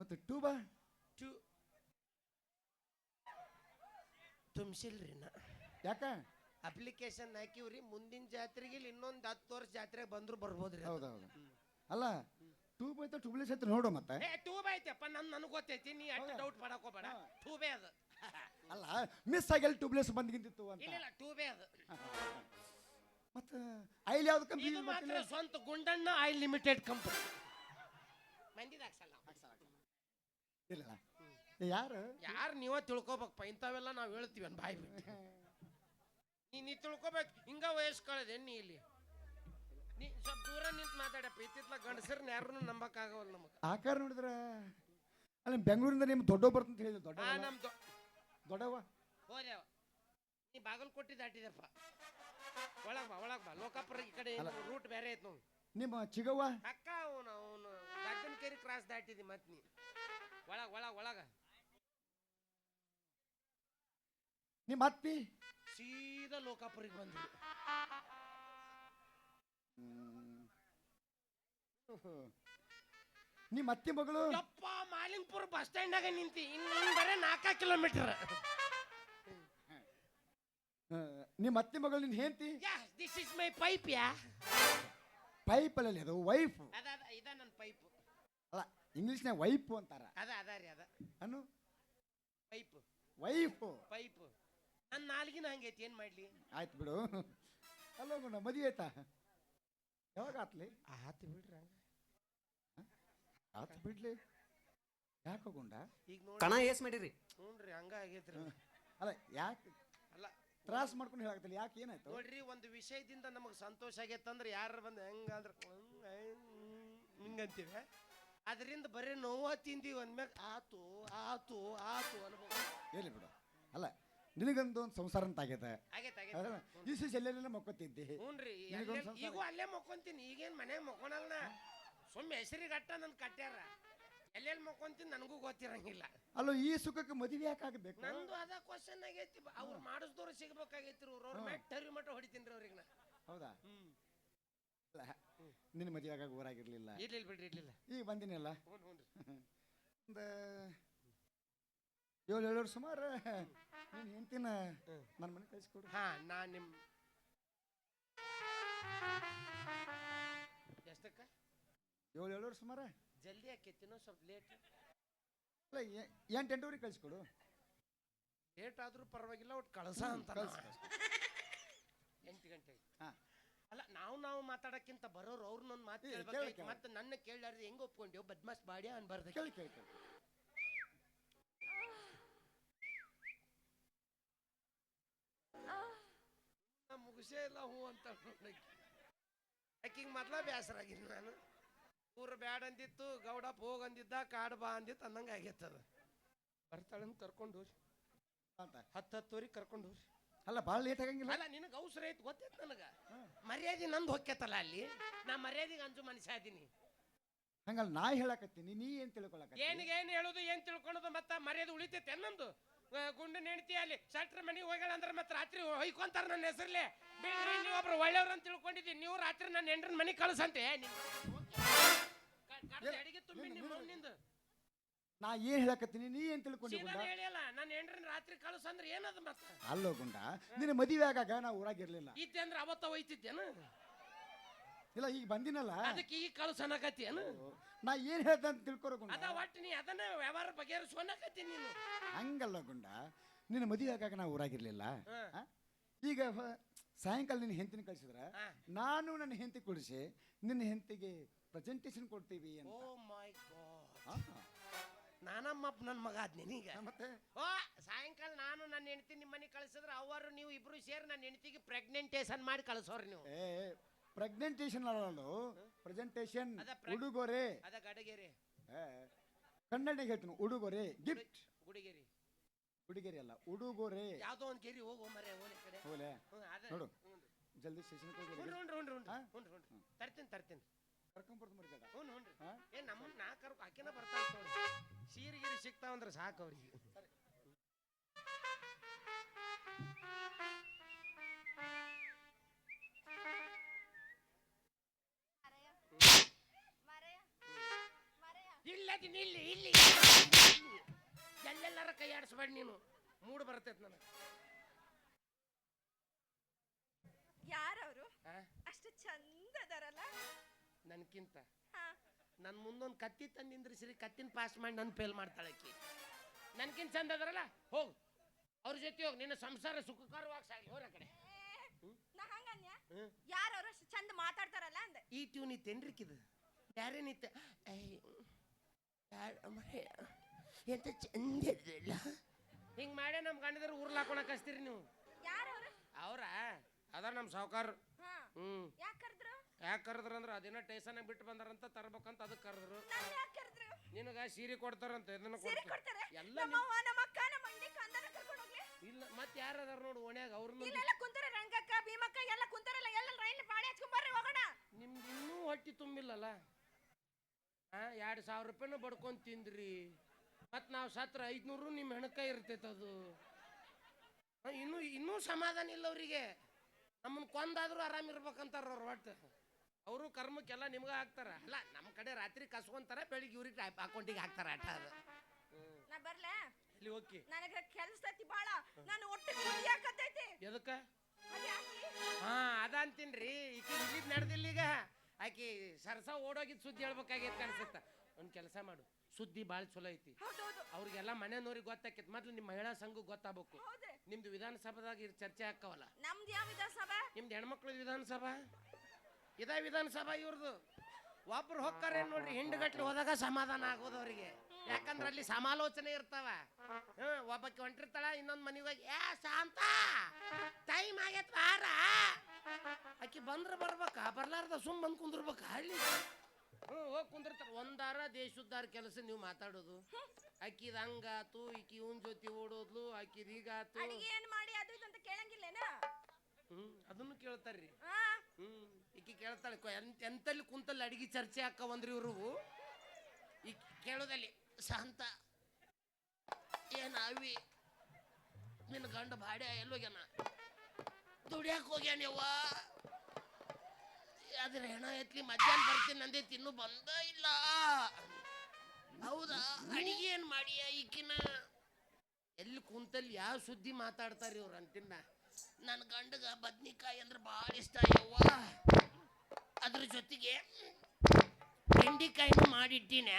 ಮತ್ತೆ ಟೂಬಾ ಟೂ ತುಂಬಿಸಿಲ್ರಿ ನಾ. ಯಾಕ? ಅಪ್ಲಿಕೇಶನ್ ಹಾಕಿವ್ರಿ ಮುಂದಿನ ಜಾತ್ರೆಗೆ ಇಲ್ಲಿ ಇನ್ನೊಂದು ಹತ್ತು ವರ್ಷ ಜಾತ್ರೆಗೆ ಬಂದ್ರು ಬರ್ಬೋದ್ರಿ. ಹೌದೌದು. ಅಲ್ಲ ಟೂಬ್ ಐತೆ ಟೂಬ್ಲೆಸ್ ಐತೆ ನೋಡು ಮತ್ತೆ. ಏ ಟೂಬ್ ಐತಪ್ಪ ನನ್ ನನಗೆ ಗೊತ್ತೈತಿ ನೀ ಅಷ್ಟು ಡೌಟ್ ಮಾಡಕ್ ಹೋಗ್ಬೇಡ. ಅದು. ಅಲ್ಲ ಮಿಸ್ ಆಗಿಲ್ಲ ಟೂಬ್ಲೆಸ್ ಬಂದ್ಗಿಂತಿತ್ತು ಅಂತ. ಇಲ್ಲ ಇಲ್ಲ ಟೂಬೇ ಅದು. ಮತ್ತೆ ಐಲ್ ಯಾವ್ದು ಕಂಪ್ನಿ ಇದು ಮಾತ್ರ ಸ್ವಂತ ಗುಂಡಣ್ಣ ಆಯಿಲ್ ಲಿಮಿಟೆಡ್ ಕಂಪನಿ. ಮಂದಿದ ಹಾಕ್ಸಲ್ಲ. ಇಲ್ಲ ಯಾರು? ಯಾರು ನೀವ ತಿಳ್ಕೊಬೇಕಪ್ಪ ಇಂಥವೆಲ್ಲ ನಾವು ಹೇಳ್ತೀವಿ ಬಾಯ್ ಬಿಟ್ಟು. ನೀ ನೀ ತಿಳ್ಕೊಬೇಕು. ಹಿಂಗ ವಯಸ್ಸು ಕಳೆದೆ ನೀ ಇಲ್ಲಿ. ನೀ ಸ್ವಲ್ಪ ದೂರ ನಿಂತು ಮಾತಾಡಪ್ಪ ಇತ್ತಿತ್ಲ ಗಂಡಸರ್ನ ಯಾರನ್ನು ನಂಬಕ್ಕಾಗವಲ್ಲ ನಮಗೆ. ಆಕಾರ ನೋಡಿದ್ರ? ಅಲ್ಲಿ ಬೆಂಗಳೂರಿಂದ ನಿಮ್ ದೊಡ್ಡ ಬರ್ತಂತ ಹೇಳಿದ್ರು. ದೊಡ್ಡ ಆ ನಮ್ ದೊ- ದೊಡ್ಡವ ಹೋದೆ ಅವ. ನೀ ಬಾಗಲಕೋಟೆ ದಾಟಿದಪ್ಪ. ಒಳಗ್ ಬಾ ಒಳಗ್ ಬಾ. ಲೋಕಾಪುರ ಈ ಕಡೆ ರೂಟ್ ಬೇರೆ ಐತ್ ನೋಡಿ. ನಿಮ್ಮ ಚಿಗವ್ವ? ಅಕ್ಕ ಅವನು ಅವನು ಕೇರಿ ಕ್ರಾಸ್ ದಾಟಿದಿ ಮತ್ ನೀ. ಒಳಗ್ ಒಳಗ್ ಒಳಗ. ನಿಮ್ಮ ಅತ್ತಿ? ಸೀದಾ ಲೋಕಾಪುರಿಗೆ ಬಂದ್ವಿ. ನಿಮ್ಮ ಅತ್ತಿ ಮಗಳು? ಯಪ್ಪ ಮಾಲಿಂಗ್ಪುರ ಬಸ್ ಸ್ಟ್ಯಾಂಡಾಗ ನಿಂತಿ. ಇನ್ನು ಬರೆ ನಾಲ್ಕ ಕಿಲೋಮೀಟರ್. ನಿಮ್ಮ ಅತ್ತಿ ಮಗಳು ನಿನ್ ಹೆಂಡತಿ? ದಿಸ್ ಇಸ್ ಮೈ ಪೈಪ್ ಯಾ. ಪೈಪ್ ಅಲ್ಲ ಅದು ವೈಫ್ ಅದ ಅದ ಇದ ನನ್ನ ಪೈಪ್ ಅಲ್ಲ ಇಂಗ್ಲಿಷ್ನಾಗ ವೈಫ್ ಅಂತಾರ. ಅದ ಅದ ರೀ ಅದ. ಅನು ಪೈಪ್ ವೈಫ್ ಪೈಪ್ ನನ್ನ ನಾಲ್ಗಿನ ಹಂಗೈತಿ ಏನ್ ಮಾಡ್ಲಿ? ಆಯ್ತು ಬಿಡು. ಅಲ್ಲ ಗುಣ ಮದಿ ಆಯ್ತಾ? ಯಾವಾಗ ಆತ್ಲಿ? ಆತು ಬಿಡ್ರಿ ಹಂಗ. ಆತ್ ಬಿಡ್ಲಿ. ಯಾಕೆ ಗುಂಡ? ಈಗ ನೋಡಿ ಕಣ ಏಸ್ ಮಾಡಿರಿ. ನೋಡ್ರಿ ಹಂಗ ಆಗೈತ್ರಿ. ಅಲ್ಲ ಯಾಕೆ ಅಲ್ಲ ತ್ರಾಸ್ ಮಾಡ್ಕೊಂಡು ಹೇಳಾಕತ್ತಿಲ್ಲ ಯಾಕೆ ಏನಾಯ್ತು? ನೋಡ್ರಿ ಒಂದು ವಿಷಯದಿಂದ ನಮಗೆ ಸಂತೋಷ ಆಗೈತಂದ್ರೆ ಯಾರು ಬಂದು ಹೆಂಗಂದ್ರೆ ಹಿಂಗಂತೀವಿ ಅದರಿಂದ ಬರೀ ನೋವ ತಿಂದೀವಿ ಅಂದ್ಮ್ಯಾಗ ಆತು ಆತು ಆತು ಅನ್ಬೋದು. ಹೇಳಿ ಬಿಡು. ಅಲ್ಲ ನಿನಗೊಂದು ಒಂದು ಸಂಸಾರ ಅಂತ ಆಗೈತೆ. ಆಗೈತೆ ಆಗೈತೆ. ಈ ಸಿ ಎಲ್ಲೆಲ್ಲ ಮಕ್ಕೋತಿದ್ದೆ? ಹ್ಞೂನ್ರಿ ಈಗೂ ಅಲ್ಲೇ ಮಕ್ಕೊಂತೀನಿ ಈಗೇನ್ ಮನೆ ಮಕ್ಕೊಳಲ್ಲ ಸುಮ್ಮನೆ ಹೆಸರಿಗೆ ಅಟ್ಟ ನನ್ ಕಟ್ಟ್ಯಾರ ಎಲ್ಲೆಲ್ಲಿ ಮಕ್ಕೊಂತೀನಿ ನನಗೂ ಗೊತ್ತಿರಂಗಿಲ್ಲ. ಅಲ್ಲೋ ಈ ಸುಖಕ್ಕೆ ಮದುವೆ ಯಾಕಾಗಬೇಕು ನಂದು ಅದ ಕ್ವಶನ್ ಆಗೈತಿ ಅವ್ರು ಮಾಡಿಸ್ದವ್ರು ಸಿಗ್ಬೇಕಾಗೈತಿ ಅವ್ರು ಅವ್ರ ಮ್ಯಾಟ್ ಟರಿ ಮಟ್ಟ ಹೊಡಿತೀನಿ ಅವ್ರಿಗೆ ನಾ. ಹೌದಾ? ಹ್ಮ್. ಅಲ್ಲ, ನಿನ್ನ ಮದುವೆ ಆಗಾಗ ಊರಾಗಿರ್ಲಿಲ್ಲ ಇರ್ಲಿಲ್ಲ ಬಿಡ್ರಿ ಇರ್ಲಿಲ್ಲ. ಈಗ ಬಂದಿನಲ್ಲ ಹ್ಞೂ ಹ್ಞೂ ಒಂದು ಏಳು ಏಳು ಸುಮಾರು. ನೀನು ಹೆಂಡ್ತಿನ ನನ್ನ ಮನೆ ಕಳಿಸ್ಕೊಡು. ಹಾ ನಾ ನಿಮ್ ಎಷ್ಟಕ್ಕ? ಏಳು ಏಳು ವರ್ಷ ಸುಮಾರು ಜಲ್ದಿ ಆಕೈತಿನೋ ಸ್ವಲ್ಪ ಲೇಟ್ ಎಂಟ್ ಎಂಟು ಎಂಟೂವರೆಗೆ ಕಳಿಸ್ಕೊಡು. ಲೇಟ್ ಆದ್ರೂ ಪರವಾಗಿಲ್ಲ ಒಟ್ಟು ಕಳಸ ಅಂತ. ಎಂಟು ಗಂಟೆಗೆ ಹಾ. ಅಲ್ಲ ನಾವು ನಾವು ಮಾತಾಡಕ್ಕಿಂತ ಬರೋರು ಅವ್ರನ್ನೊಂದು ಮಾತು ಏ, ಕೇಳ್ಬೇಕಾಯ್ತು. ಕೇಳು, ಕೇಳು. ಮತ್ತೆ ನನ್ನ ಕೇಳಾರ್ದು ಹೆಂಗ ಒಪ್ಕೊಂಡೇವು ಬದ್ಮಾಸ್ ಬಾಡಿ ಅನ್ಬಾರ್ದು ಕೇಳಿ ಕೇಳಿ ಕೇಳಿ. ಮುಗಿಸೇ ಇಲ್ಲ ಹ್ಞೂ ಅಂತ ಆಕಿಗೆ ಮೊದ್ಲ ಬೇಸರಾಗಿದ್ದು ನಾನು. ಊರು ಬ್ಯಾಡ ಅಂದಿತ್ತು ಗೌಡಪ್ಪ ಹೋಗ್ ಅಂದಿದ್ದ ಕಾಡು ಬಾ ಅಂದಿತ್ತು ಅನ್ನಂಗೆ ಆಗೈತದ ಬರ್ತಾಳಂತ ಕರ್ಕೊಂಡು ಹೋರಿ ಅಂತ. ಹತ್ತು ಹತ್ತುವರೆಗೆ ಕರ್ಕೊಂಡು ಹೋಗಿ ಅಲ್ಲ ಭಾಳ ಲೇಟ್ ಆಗಂಗಿಲ್ಲ? ಅಲ್ಲ ನಿನಗೆ ಅವಸರ ಐತಿ ಗೊತ್ತಿತ್ತು ನನಗೆ. ಮರ್ಯಾದೆ ನಂದು ಹೊಕ್ಕೇತಲ್ಲ ಅಲ್ಲಿ? ನಾ ಮರ್ಯಾದೆಗೆ ಅಂಜು ಮನುಷ್ಯ ಅದೀನಿ ಹಂಗಲ್ಲ ನಾ ಹೇಳಕತ್ತೀನಿ ನೀ ಏನು ತಿಳ್ಕೊಳಕ ಏನಿಗೆ ಏನು ಹೇಳೋದು ಏನು ತಿಳ್ಕೊಳೋದು ಮತ್ತೆ ಮರ್ಯಾದೆ ಉಳಿತೈತೆ ನಮ್ದು ಗುಂಡು ನೆಣತಿ ಅಲ್ಲಿ ಶಟ್ರ ಮನೆಗೆ ಹೋಗ್ಯಾಳ ಅಂದ್ರೆ ಮತ್ತೆ ರಾತ್ರಿ ಹೊಯ್ಕೊಂತಾರ ನನ್ನ ಹೆಸರ್ಲೆ. ಬಿಡ್ರಿ ನೀವು ಒಬ್ರು ಒಳ್ಳೆಯವ್ರು ಅಂತ ತಿಳ್ಕೊಂಡಿದ್ದೀನಿ. ನೀವು ರಾತ್ರಿ ನನ್ನ ಹೆಂಡ್ರನ್ ಮನೆಗೆ ಕಳಿಸಂತೆ. ಅಡಿಗೆ ತುಂಬಿ ನಿಮ್ಮ ನಿಂದು ನಾ ಏನ್ ಹೇಳಕತ್ತೀನಿ? ನೀ ಏನ್ ತಿಳ್ಕೊಂಡಿ ಗುಂಡ? ಹೇಳಿಯಲ್ಲ ನನ್ನ ಹೆಂಡ್ರನ್ ರಾತ್ರಿ ಕಳ್ಸಂದ್ರೆ ಏನದು ಮತ್ತೆ? ಅಲ್ಲೋ ಗುಂಡ ನಿನ್ನ ಮದುವೆ ಆಗಾಗ ನಾ ಊರಾಗಿರ್ಲಿಲ್ಲ ಇದ್ದೆ ಅಂದ್ರೆ ಅವತ್ತ ಒಯ್ತಿದ್ದೇನು ಇಲ್ಲ ಈಗ ಬಂದಿನಲ್ಲ. ಅದಕ್ಕೆ ಈಗ ಕಳ್ಸನಕತ್ತೇನು ನಾ ಏನ್ ಹೇಳ್ದೆ ಅಂತ ತಿಳ್ಕೊರೋ ಗುಂಡ? ಅದ ಒಟ್ಟು ನೀ ಅದನ್ನ ವ್ಯವಹಾರ ಬಗೆಹರಿಸೋನಕತ್ತೀನಿ ನೀನು. ಹಂಗಲ್ಲ ಗುಂಡ. ನಿನ್ನ ಮದುವೆ ಆಗಾಗ ನಾ ಊರಾಗಿರ್ಲಿಲ್ಲ. ಆ? ಈಗ ಹ- ಸಾಯಂಕಾಲ ನಿನ್ನ ಹೆಂಡತಿನ ಕಳಿಸಿದ್ರ? ನಾನು ನನ್ನ ಹೆಂಡತಿ ಕೊಡಿಸಿ ನಿನ್ನ ಹೆಂಡತಿಗೆ ಪ್ರೆಸೆಂಟೇಶನ್ ಕೊಡ್ತೀವಿ ಅಂತ. ಓ ಮೈ ಗಾಡ್ ಆ, ನಾನಮ್ಮಪ್ಪ ನನ್ನ ಮಗ ಆದ್ ಈಗ ಮತ್ತೆ? ಓ ಸಾಯಂಕಾಲ ನಾನು ನನ್ನ ಹೆಂಡತಿ ನಿಮ್ಮ ಮನೆಗೆ ಕಳಿಸಿದ್ರೆ ಅವರು ನೀವು ಇಬ್ರು ಸೇರಿ ನನ್ನ ಹೆಂಡತಿಗೆ ಪ್ರೆಗ್ನೆಂಟೇಷನ್ ಮಾಡಿ ಕಳಿಸೋರು ನೀವು. ಏ ಪ್ರೆಗ್ನೆಂಟೇಶನ್ ಅಲ್ಲ ಪ್ರೆಸೆಂಟೇಷನ್ ಅದ ಉಡುಗೊರೆ. ಅದ ಗಡಗೇರಿ. ಏ, ಕನ್ನಡಿಗೆ ಹೇಳ್ತೀನಿ ಉಡುಗೊರೆ ಗಿಫ್ಟ್ ಗುಡಿಗೇರಿ. ಉಡುಗೊರೆ ಅಲ್ಲ ಉಡುಗೊರೆ. ಯಾವ್ದೋ ಒಂದ್ ಗೆರಿ ಹೋಗೋ ಮರೆ ಓಲೆ ಕಡೆ. ಅದ ನೋಡು. ಹ್ಞೂ ಜಲ್ದಿ ಸೆಷನ್ ಹೋಗಿ ಹ್ಞೂ ಹ್ಞೂ ಹ್ಞೂ ಹಾ? ಹ್ಞೂ ಹ್ಞೂ ಹ್ಞೂ ತರ್ತೀನಿ ತರ್ತೀನಿ. ಕರ್ಕೊಂಡ್ಬರ್ದು ಮರಿಬೇಡ ಹ್ಞೂ ಹ್ಞೂ ಹಾ? ಏ ನಮ್ಮನ್ನ ನಾ ಕರ್ಕೊ ಆಕಿನ ಬರ್ತಾ ನೋಡಿ ಸೀರೆ ಗೀರಿ ಸಿಗ್ತಾವಂದ್ರೆ ಸಾಕು ಅವ್ರಿಗೆ. ಇಲ್ಲದಿನ ಇಲ್ಲಿ ಇಲ್ಲಿ. ಎಲ್ಲೆಲ್ಲಾರ ಕೈ ಆಡಿಸ್ಬೇಡ ನೀನು. ಮೂಡ್ ಬರ್ತೈತೆ ನನಗೆ. ಯಾರವರು? ಆ? ಅಷ್ಟು ಚಂದ ಅದಾರಲ್ಲ ನನ್ಕಿಂತ? ಹಾ. ನನ್ನ ಮುಂದೊಂದು ಕತ್ತಿ ತಂದು ನಿಂದ್ರಿಸಿರಿ ಕತ್ತಿನ ಪಾಸ್ ಮಾಡಿ ನನ್ನ ಫೇಲ್ ಮಾಡ್ತಾಳೆ ಆಕಿ. ನನ್ಕಿಂತ ಚಂದ ಅದರಲ್ಲ ಹೋಗು. ಅವ್ರ ಜೊತೆ ಹೋಗಿ. ನಿನ್ನ ಸಂಸಾರ ಸುಖಕರವಾಗಿ ಸಾಗಲಿ. ಹೋರ ಕಡೆ. ನಾ ಹಂಗನ್ಯ? ಹ್ಮ್. ಯಾರವ್ರು ಅಷ್ಟು ಚಂದ ಮಾತಾಡ್ತಾರಲ್ಲ ಅಂದ. ಈ ಟ್ಯೂನ್ ಇತ್ತೇನ್ರಿಕಿದು ಯಾರೇನಿತ್ತ ಎಂತ ಚಂದ ಇದ್ರಲ್ಲ ಹಿಂಗೆ ಮಾಡೇ ನಮ್ಮ ಗಂಡದ್ರ ಊರ್ಲ ಹಾಕೋಣ ಹಚ್ತೀರಿ ನೀವು? ಯಾರು ಅವ್ರ? ಅದಾರ ನಮ್ಮ ಸಾವುಕಾರ. ಹಾ. ಹ್ಞೂ ಯಾಕೆ ಕರೆದ್ರು? ಯಾಕೆ ಕರೆದ್ರ ಅಂದ್ರೆ ಅದಿನ ಟೇಸನ್ ಬಿಟ್ಟು ಬಂದಾರಂತ ತರ್ಬೇಕಂತ ಅದಕ್ಕೆ ಕರೆದ್ರು. ನನ್ನ ಯಾಕೆ ಕರೆದ್ರು? ನಿನಗ ಸೀರೆ ಕೊಡ್ತಾರಂತ ಇದನ್ನ ಸೀರೆ ಕೊಡ್ತಾರೆ? ಕೊಡ್ತಾರೆ ಎಲ್ಲ ನಮ್ಮ ಅವ್ವ ನಮ್ಮ ಅಕ್ಕ ನಮ್ಮ ಕಂದನ ಕರ್ಕೊಂಡು ಹೋಗ್ಲಿ. ಇಲ್ಲ ಮತ್ತೆ ಯಾರು ಅದಾರ ನೋಡು ಓಣ್ಯಾಗ ಅವ್ರನ್ನ ಇಲ್ಲೆಲ್ಲ ಕುಂತಾರ ರಂಗಕ್ಕ ಭೀಮಕ್ಕ ಎಲ್ಲ ಕುಂತಾರಲ್ಲ ಎಲ್ಲ ರೈಲ್ ಪಾಡಿ ಹಚ್ಕೊಂಡ್ ಬರ್ರಿ ಹೋಗೋಣ. ನಿಮ್ದು ಇನ್ನೂ ಹೊಟ್ಟಿ ತುಂಬಿಲ್ಲಲ್ಲ? ಎರಡು ಸಾವಿರ ರೂಪಾಯಿನೂ ಬಡ್ಕೊಂಡು ತಿಂದ್ರಿ. ಮತ್ತು ನಾವು ಸತ್ರ ಐದ್ನೂರು ನಿಮ್ಮ ಹೆಣಕ ಇರ್ತೈತೆ ಅದು. ಇನ್ನೂ ಇನ್ನೂ ಸಮಾಧಾನ ಇಲ್ಲ ಅವರಿಗೆ. ನಮ್ಮನ್ನ ಕೊಂದಾದರೂ ಆರಾಮ್ ಇರ್ಬೇಕಂತಾರ ಅವ್ರು ಒಟ್ಟು. ಅವರು ಕರ್ಮಕ್ಕೆಲ್ಲ ನಿಮ್ಗೆ ಹಾಕ್ತಾರೆ. ಅಲ್ಲ ನಮ್ಮ ಕಡೆ ರಾತ್ರಿ ಕಸ್ಕೊಂತಾರ ಬೆಳಿಗ್ಗೆ ಇವ್ರಿಗೆ ಅಕೌಂಟಿಗೆ ಹಾಕ್ತಾರೆ ಆಟ ಅದು. ನಾ ಬರ್ಲಾ? ಇಲ್ಲಿ ಹೋಗಿ. ನನಗೆ ಕೆಲಸ ಐತಿ ಬಾಳ. ನಾನು ಒಟ್ಟು ಕುದಿಯಾಕತ್ತೈತಿ ಎದಕ್ಕೆ? ಹಾ ಅದ ಅಂತೀನ್ರಿ. ಈಗ ಇಲ್ಲಿ ನಡೆದಿಲ್ಲ ಈಗ. ಆಕಿ ಸರಸ ಓಡೋಗಿದ್ ಸುದ್ದಿ ಹೇಳ್ಬೇಕಾಗೈತೆ ಕಾಣಿಸುತ್ತ. ಒಂದು ಕೆಲಸ ಮಾಡು. ಸುದ್ದಿ ಭಾಳ ಚಲೋ ಐತಿ. ಅವ್ರಿಗೆಲ್ಲ ಮನೆನವ್ರಿಗೆ ಗೊತ್ತಾಕೈತಿ. ಮೊದ್ಲು ನಿಮ್ಮ ಮಹಿಳಾ ಸಂಘ ಗೊತ್ತಾಗಬೇಕು. ನಿಮ್ದು ವಿಧಾನಸಭಾದಾಗ ಇದು ಚರ್ಚೆ ಹಾಕವಲ್ಲ ನಮ್ದು ಯಾವ ವಿಧಾನಸಭಾ? ನಿಮ್ದು ಹೆಣ್ಮಕ್ಳದ ವಿಧಾನಸಭಾ? ಇದ ವಿಧಾನಸಭಾ ಇವ್ರದ್ದು ಒಬ್ರು ಹೊಕ್ಕಾರೆ ನೋಡ್ರಿ ಹಿಂಡ್ಗಟ್ಲೆ ಹೋದಾಗ ಸಮಾಧಾನ ಆಗೋದು ಅವರಿಗೆ. ಯಾಕಂದ್ರೆ ಅಲ್ಲಿ ಸಮಾಲೋಚನೆ ಇರ್ತಾವ. ಹ್ಮ್ ಒಬ್ಬಕ್ಕೆ ಹೊಂಟಿರ್ತಾಳ ಇನ್ನೊಂದು ಮನೆಗೆ ಹೋಗಿ ಏ ಶಾಂತ ಟೈಮ್ ಆಗೈತ್ ಬಾರ. ಆಕಿ ಬಂದ್ರ ಬರ್ಬೇಕ ಬರ್ಲಾರ್ದ ಸುಮ್ ಬಂದ್ ಕುಂದಿರ್ಬೇಕಾ ಹಳ್ಳಿ. ಹ್ಮ್ ಹೋಗಿ ಕುಂದಿರ್ತಾರ ಒಂದಾರ ದೇಶದ್ದಾರ ಕೆಲಸ ನೀವು ಮಾತಾಡೋದು. ಅಕ್ಕಿದ ಹಂಗಾತು ಈಕಿ ಇವನ್ ಜೊತೆ ಓಡೋದ್ಲು ಅಕ್ಕಿ ಹೀಗಾತು ಅಡಿಗೆ ಏನ್ ಮಾಡಿ ಅದು ಇದು ಅಂತ ಕೇಳಂಗಿಲ್ಲೇನ? ಹ್ಮ್ ಅದನ್ನು ಕೇಳ್ತಾರ್ರಿ. ಆ, ಹ್ಮ್ ಈಕಿ ಕೇಳ್ತಾಳೆ ಕೊ- ಎಂತ ಎಂತಲ್ಲಿ ಕುಂತಲ್ಲಿ ಅಡಿಗೆ ಚರ್ಚೆ ಹಾಕವಂದ್ರಿ ಇವ್ರು? ಈ ಕೇಳೋದಲ್ಲಿ ಶಾಂತ ಏನ್ ಅವಿ ನಿನ್ನ ಗಂಡ ಬಾಡ್ಯ ಎಲ್ಲೋಗ್ಯಾನ ದುಡಿಯಾಕ ಹೋಗ್ಯಾನವ್ವ ಅದ್ರ ಹೆಣ ಎತ್ಲಿ ಮಧ್ಯಾಹ್ನ ಬರ್ತೀನಿ ಅಂದೆ ತಿನ್ನು ಬಂದ ಇಲ್ಲ. ಹೌದಾ? ಅಡಿಗೆ ಏನ್ ಮಾಡಿಯ ಈಕಿನ? ಎಲ್ಲಿ ಕುಂತಲ್ಲಿ ಯಾವ ಸುದ್ದಿ ಮಾತಾಡ್ತಾರೆ ಇವ್ರು ಅಂತಿನ್ನ? ನನ್ನ ಗಂಡಗ ಬದ್ನಿಕಾಯಿ ಅಂದ್ರೆ ಭಾಳ ಇಷ್ಟ ಯವ್ವ. ಅದ್ರ ಜೊತೆಗೆ ಬೆಂಡಿಕಾಯಿನೂ ಮಾಡಿಟ್ಟಿನ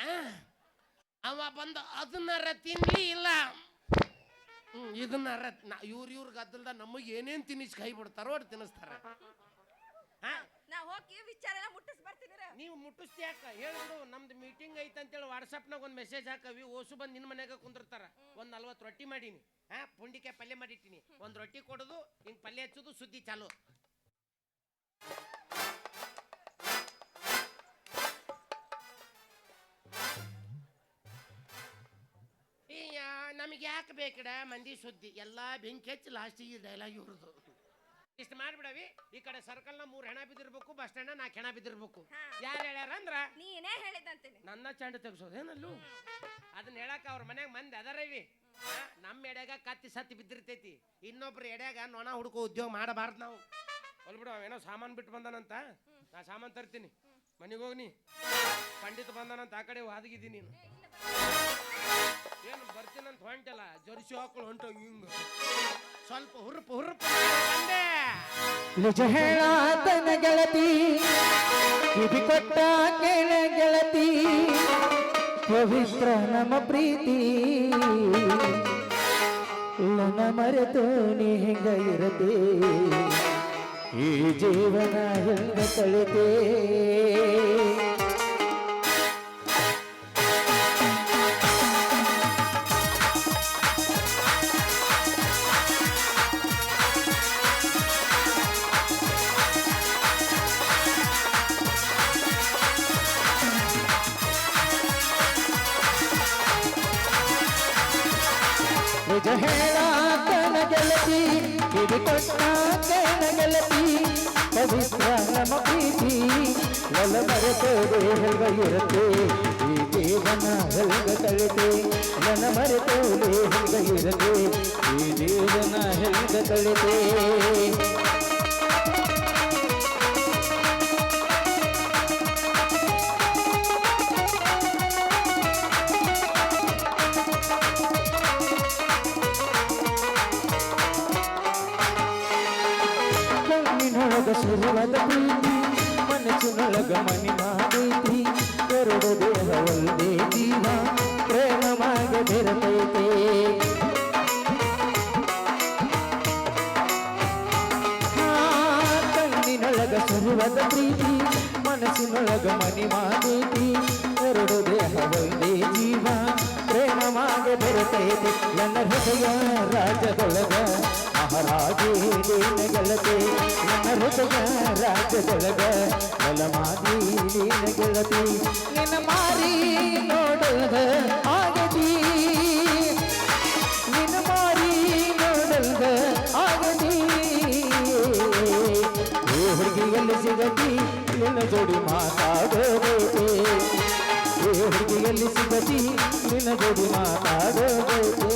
ಅವ ಬಂದ ಅದನ್ನಾರ ತಿನ್ಲಿ ಇಲ್ಲ ಹ್ಮ್ ಇದನ್ನರ ಇವ್ರ ಇವ್ರ ಗದ್ದಲ್ದ ನಮಗೆ ಏನೇನ್ ತಿನ್ನಿಸ್ ಕೈ ಬಿಡ್ತಾರೋ ಅಷ್ಟು ತಿನ್ನಿಸ್ತಾರ. ಹಾ? ನಾ ಹೋಗಿ ವಿಚಾರ ಎಲ್ಲ ಮುಟ್ಟಿಸ್ ಬರ್ತೀನಿ ನೀವು ಮುಟ್ಟಿಸ್ತಿ ಯಾಕ? ಹೇಳ್ಬಿಡು ನಮ್ದು ಮೀಟಿಂಗ್ ಐತೆ ಅಂತೇಳಿ ವಾಟ್ಸಪ್ನಾಗ ಒಂದು ಮೆಸೇಜ್ ಹಾಕವಿ ಓಸು ಬಂದು ನಿನ್ನ ಮನ್ಯಾಗ ಕುಂದಿರ್ತಾರ. ಒಂದು ನಲ್ವತ್ತು ರೊಟ್ಟಿ ಮಾಡೀನಿ. ಹಾ ಪುಂಡಿಕಾಯಿ ಪಲ್ಯ ಮಾಡಿಟ್ಟಿನಿ. ಒಂದು ರೊಟ್ಟಿ ಕೊಡೋದು ಹಿಂಗೆ ಪಲ್ಯ ಹಚ್ಚೋದು ಸುದ್ದಿ ಚಾಲು. ನಮಗೆ ಯಾಕೆ ಬೇಕಡ ಮಂದಿ ಸುದ್ದಿ. ಎಲ್ಲ ಬೆಂಕಿ ಹಚ್ಚಿ ಲಾಸ್ಟಿಗೆ ಡೈಲಾಗ್ ಇವ್ರದು. ಇಷ್ಟು ಮಾಡ್ಬಿಡವಿ. ಈ ಕಡೆ ಸರ್ಕಲ್ನ ಮೂರು ಹೆಣ ಬಿದ್ದಿರ್ಬೇಕು ಬಸ್ ಸ್ಟ್ಯಾಂಡ್ ನಾಲ್ಕು ಹೆಣ ಬಿದ್ದಿರ್ಬೇಕು. ಯಾರು ಹೇಳ್ಯಾರ ಅಂದ್ರ? ನೀನೇ ಹೇಳಿದಂತೀನಿ. ನನ್ನ ಚಂಡ ತೆಗ್ಸೋದೇನಲ್ಲು ಅದನ್ನ ಹೇಳಕ್ ಅವ್ರ ಮನ್ಯಾಗ ಮಂದಿ ಅದರವಿ ನಮ್ಮ ಎಡ್ಯಾಗ ಕತ್ತಿ ಸತ್ತಿ ಬಿದ್ದಿರ್ತೈತಿ. ಇನ್ನೊಬ್ರು ಎಡ್ಯಾಗ ನೊಣ ಹುಡುಕೋ ಉದ್ಯೋಗ ಮಾಡಬಾರ್ದು ನಾವು. ಹೊಲ್ಬಿಡು ಅವೇನೋ ಸಾಮಾನು ಬಿಟ್ಟು ಬಂದಾನಂತ? ನಾ ಸಾಮಾನು ತರ್ತೀನಿ. ಮನೆಗೆ ಹೋಗ್ನಿ ಪಂಡಿತ್ ಬಂದಾನಂತ ಆ ಕಡೆ ಹಾದಗಿದ್ದೀನಿ ನೀನು. ಏನು ಬರ್ತೀನಂತ ಹೊಂಟಲ್ಲ, ಜರ್ಸಿ ಹಾಕೊಂಡು ಹೊಂಟ ಹಿಂಗ. ಸ್ವಲ್ಪ ಹುರುಪ ಹುರುಪ. ನಿಜ ಹೇಳಾತನ ಗೆಳತಿ ಕಿವಿ ಕೊಟ್ಟ ಕೇಳ ಗೆಳತಿ, ಪವಿತ್ರ ನಮ್ಮ ಪ್ರೀತಿ. ನನ್ನ ಮರೆತು ನೀ ಹೆಂಗ ಇರತೆ, ಈ ಜೀವನ ಹೆಂಗ ಕಳಿತೆ. ಹೇಳಾತನ ಗೆಳತಿ ಕಿವಿ ಕೊಟ್ಟ ಕೇಳ ಗೆಳತಿ ಪವಿತ್ರ ನಮ್ಮ ಪ್ರೀತಿ ಒಲ ಮರೆತೋದೆ ಹೆಲ್ಗ ಇರತೆ ಈ ಜೀವನ ಹೆಲ್ಗ ಕಳಿತೆ ನನ್ನ ಮರೆತೋದೆ ಹೆಲ್ಗ ಇರತೆ ಈ ಜೀವನ ಹೆಲ್ಗ ಕಳಿತೆ ಪ್ರೀತಿ ಮನಸ್ಸಿನೊಳಗ ಮನಿ ಮಾಡೈತಿ ಎರಡು ದೇಹ ಒಂದೇ ಜೀವ ಪ್ರೇಮವಾಗ ಬೆರತೈತೆ ಆ, ಕಣ್ಣಿನೊಳಗ ಸುರುವದ ಪ್ರೀತಿ ಮನಸ್ಸಿನೊಳಗ ಮನಿ ಮಾಡೈತಿ ಎರಡು ದೇಹ ಒಂದೇ ಜೀವ ಪ್ರೇಮವಾಗ ಬೆರತೈತಿ ನನ್ನ ಹೃದಯ ರಾಜದೊಳಗ ಮಹಾರಾಜೇ ನೀನ ನನ್ನ ಹೃದಯ ರಾಜ್ಯದೊಳಗ ಬಲಮಾದಿ ನೀನ ಗೆಳತಿ ನಿನ್ನ ಮಾರಿ ನೋಡಲ್ದ ಆಗದಿ ನಿನ್ನ ಮಾರಿ ನೋಡಲ್ದ ಆಗದಿ ಓ ಹುಡುಗಿಯಲ್ಲಿ ಸಿಗತಿ, ನಿನ್ನ ಜೋಡಿ ಮಾತಾಡೋದೈತೆ ಏ ಹುಡುಗಿಯಲ್ಲಿ ಸಿಗತಿ, ನಿನ್ನ ಜೋಡಿ ಮಾತಾಡೋದೈತೆ